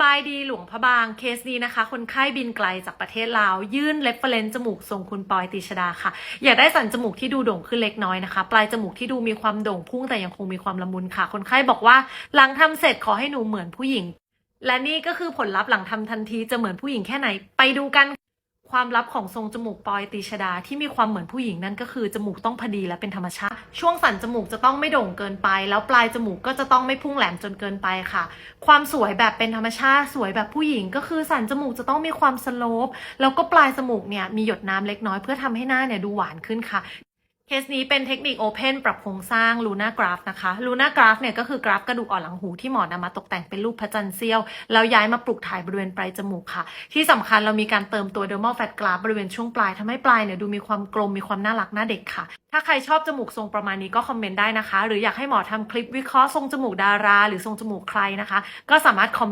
บายดีหลวงพระบางเคสนี้นะคะ คนไข้บินไกลจากประเทศลาว ยื่นเรฟเฟรนซ์จมูกทรงคุณปอยติชดาค่ะ อยากได้สันจมูกที่ดูโด่งขึ้นเล็กน้อยนะคะ ปลายจมูกที่ดูมีความโด่งพุ่งแต่ยังคงมีความละมุนค่ะ คนไข้บอกว่าหลังทำเสร็จขอให้หนูเหมือนผู้หญิง และนี่ก็คือผลลัพธ์หลังทำทันทีจะเหมือนผู้หญิงแค่ไหนไปดูกัน ความลับของทรงจมูกปอยตีชดาที่มีความเหมือนผู้หญิงนั่นก็คือจมูกต้องพอดีและเป็นธรรมชาติ ช่วงสันจมูกจะต้องไม่โด่งเกินไป แล้วปลายจมูกก็จะต้องไม่พุ่งแหลมจนเกินไปค่ะ ความสวยแบบเป็นธรรมชาติสวยแบบผู้หญิง ก็คือสันจมูกจะต้องมีความสโลปแล้วก็ปลายจมูกเนี่ยมีหยดน้ำเล็กน้อยเพื่อทำให้หน้าเนี่ยดูหวานขึ้นค่ะ เคสนี้เป็นเทคนิคโอเพนปรับโครงสร้างลูน่ากราฟนะคะลูน่ากราฟเนี่ยก็คือกราฟกระดูกอ่อนหลังหูที่หมอนำมาตกแต่งเป็นรูปพระจันทร์เสี้ยว แล้วย้ายมาปลูกถ่ายบริเวณปลายจมูกค่ะ ที่สำคัญเรามีการเติมตัว dermal fat graft บริเวณช่วงปลายทำให้ปลายเนี่ยดูมีความกลมมีความน่ารักน่าเด็กค่ะ ถ้าใครชอบจมูกทรงประมาณนี้ก็คอมเมนต์ได้นะคะ หรืออยากให้หมอทำคลิปวิเคราะห์ทรงจมูกดารา หรือทรงจมูกใครนะคะ ก็สามารถคอมเมนต์